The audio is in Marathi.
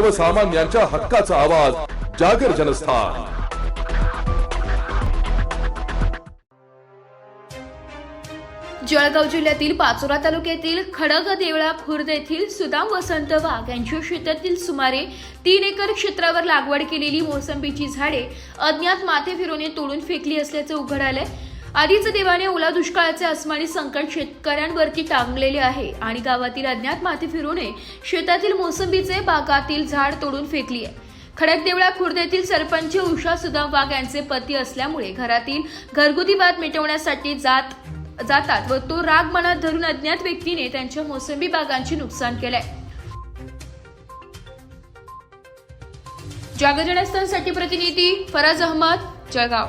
सर्वसामान्यांच्या हक्काचा आवाज जागर जनस्थान. जळगाव जिल्ह्यातील पाचोरा तालुक्यातील खडग देवळा खुर्द येथील सुदाम वसंत वाघ यांच्या शेतातील सुमारे तीन एकर क्षेत्रावर लागवड केलेली मोसंबीची झाडे अज्ञात माथे फिरवणे तोडून फेकली असल्याचं उघड आलंय. आधीच देवाने ओला दुष्काळाचे अस्मानी संकट शेतकऱ्यांवरती टांगलेले आहे आणि गावातील अज्ञात माती फिरूने शेतातील मोसंबीचे बागातील झाड तोडून फेकली आहे. खडकदेवळा खुर्द येथील सरपंच उषा सुदाम वाघ यांचे पती असल्यामुळे घरातील घरगुती वाद मिटवण्यासाठी जात जातात व तो राग मनात धरून अज्ञात व्यक्तीने त्यांच्या मोसंबी बागांचे नुकसान केलंय. जागरणस्थानसाठी प्रतिनिधी फराज अहमद जळगाव.